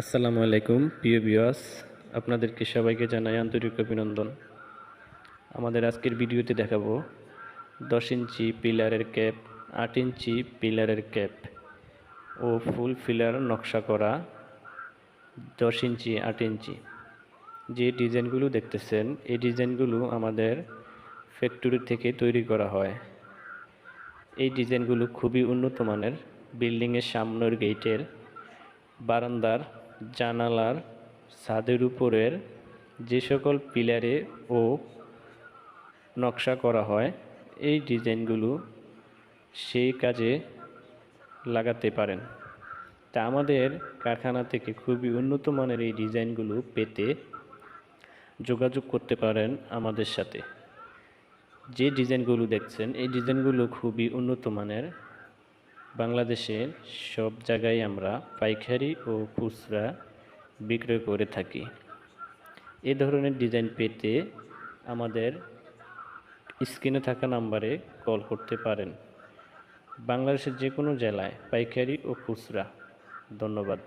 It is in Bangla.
আসসালামু আলাইকুম, প্রিয় বিয়াস আপনাদেরকে সবাইকে জানাই আন্তরিক অভিনন্দন। আমাদের আজকের ভিডিওতে দেখাবো দশ ইঞ্চি পিলারের ক্যাপ, আট ইঞ্চি পিলারের ক্যাপ ও ফুল ফিলার নকশা করা দশ ইঞ্চি, আট ইঞ্চি। যে ডিজাইনগুলো দেখতেছেন, এই ডিজাইনগুলো আমাদের ফ্যাক্টরি থেকে তৈরি করা হয়। এই ডিজাইনগুলো খুবই উন্নত মানের, বিল্ডিংয়ের সামনের গেটের বারান্দার জানালার ছাদের উপরের যে সকল পিলারে ও নকশা করা হয়, এই ডিজাইনগুলো সেই কাজে লাগাতে পারেন। তা আমাদের কারখানা থেকে খুবই উন্নত মানের এই ডিজাইনগুলো পেতে যোগাযোগ করতে পারেন আমাদের সাথে। যে ডিজাইনগুলো দেখছেন, এই ডিজাইনগুলো খুবই উন্নত মানের বাংলাদেশের সব জায়গায় আমরা পাইকারি ও খুচরা বিক্রয় করে থাকি। এ ধরনের ডিজাইন পেতে আমাদের স্ক্রিনে থাকা নাম্বারে কল করতে পারেন। বাংলাদেশের যে কোনো জেলায় পাইকারি ও খুচরা। ধন্যবাদ।